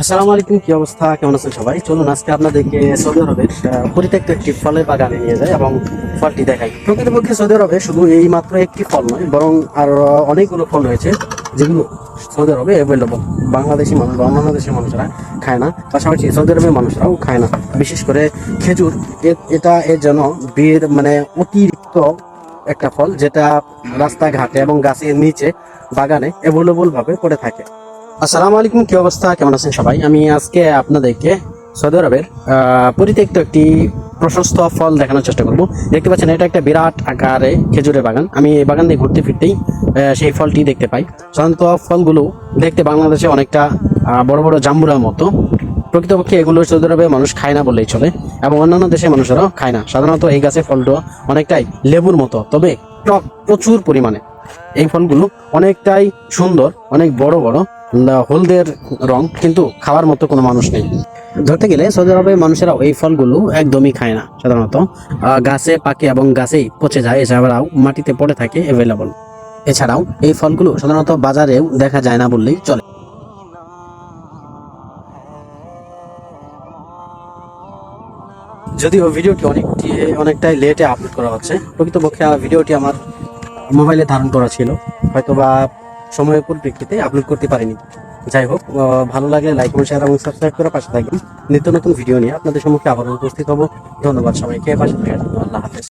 আসসালামু আলাইকুম, কি অবস্থা? কেমন আছেন সবাই? চলুন, আজকে আপনাদেরকে সৌদি আরবের পরিত্যক্ত একটি ফলের বাগানে নিয়ে যায় এবং ফলটি দেখাই। প্রকৃতপক্ষে সৌদি আরবে শুধু এই মাত্র একটি ফল নয়, বরং আর অনেকগুলো ফল রয়েছে, যেগুলো সৌদি আরবে অ্যাভেলেবল বাংলাদেশি মানুষ বা অন্যান্য দেশের মানুষরা খায় না, পাশাপাশি সৌদি আরবের মানুষরাও খায় না। বিশেষ করে খেজুর এটা এর জন্য বীর মানে অতিরিক্ত একটা ফল, যেটা রাস্তাঘাটে এবং গাছের নিচে বাগানে অ্যাভেলেবল ভাবে পড়ে থাকে। আসসালামু আলাইকুম, কি অবস্থা? কেমন আছেন সবাই? আমি আজকে আপনাদেরকে সৌদি আরবের পরিত্যক্ত একটি প্রশস্ত ফল দেখানোর চেষ্টা করব। দেখতে পাচ্ছেন, এটা একটা বিরাট আকারে খেজুরের বাগান। আমি এই বাগান দিয়ে ঘুরতে ফিরতেই সেই ফলটি দেখতে পাই। সাধারণত ফলগুলো দেখতে বাংলাদেশে অনেকটা বড় বড় জাম্বুরার মতো। প্রকৃতপক্ষে এগুলো সৌদি আরবে মানুষ খায় না বললেই চলে, এবং অন্যান্য দেশের মানুষেরাও খায় না। সাধারণত এই গাছের ফলটা অনেকটাই লেবুর মতো, তবে টক প্রচুর পরিমাণে। এই ফলগুলো অনেকটাই সুন্দর, অনেক বড় বড় হলদের রং কিন্তু খাওয়ার মতো কোনো মানুষ নেই। ধরতে গেলে সৌদি আরবের মানুষেরা এই ফলগুলো একদমই খায় না, সাধারণত। গাছে পাকে এবং গাছেই পচে যায় এছাড়াও মাটিতে পড়ে থাকে অ্যাভেলেবল এছাড়াও এই ফলগুলো সাধারণত বাজারেও দেখা যায় না বললেই চলে। যদিও ভিডিওটি অনেকটি, অনেকটাই লেটে আপলোড করা হচ্ছে, প্রকৃতপক্ষে ভিডিওটি আমার মোবাইলে ধারণ করা ছিল। হয়তো বা সময়ের পরিপ্রেক্ষিতে আপলোড করতে পারিনি। যাই হোক ভালো লাগলে লাইক এবং শেয়ার এবং সাবস্ক্রাইব করে পাশে থাকবেন। নিত্য নতুন ভিডিও নিয়ে আপনাদের সম্মুখে আবার উপস্থিত হব। ধন্যবাদ সবাইকে, পাশে থাকার আল্লাহ হাফেজ।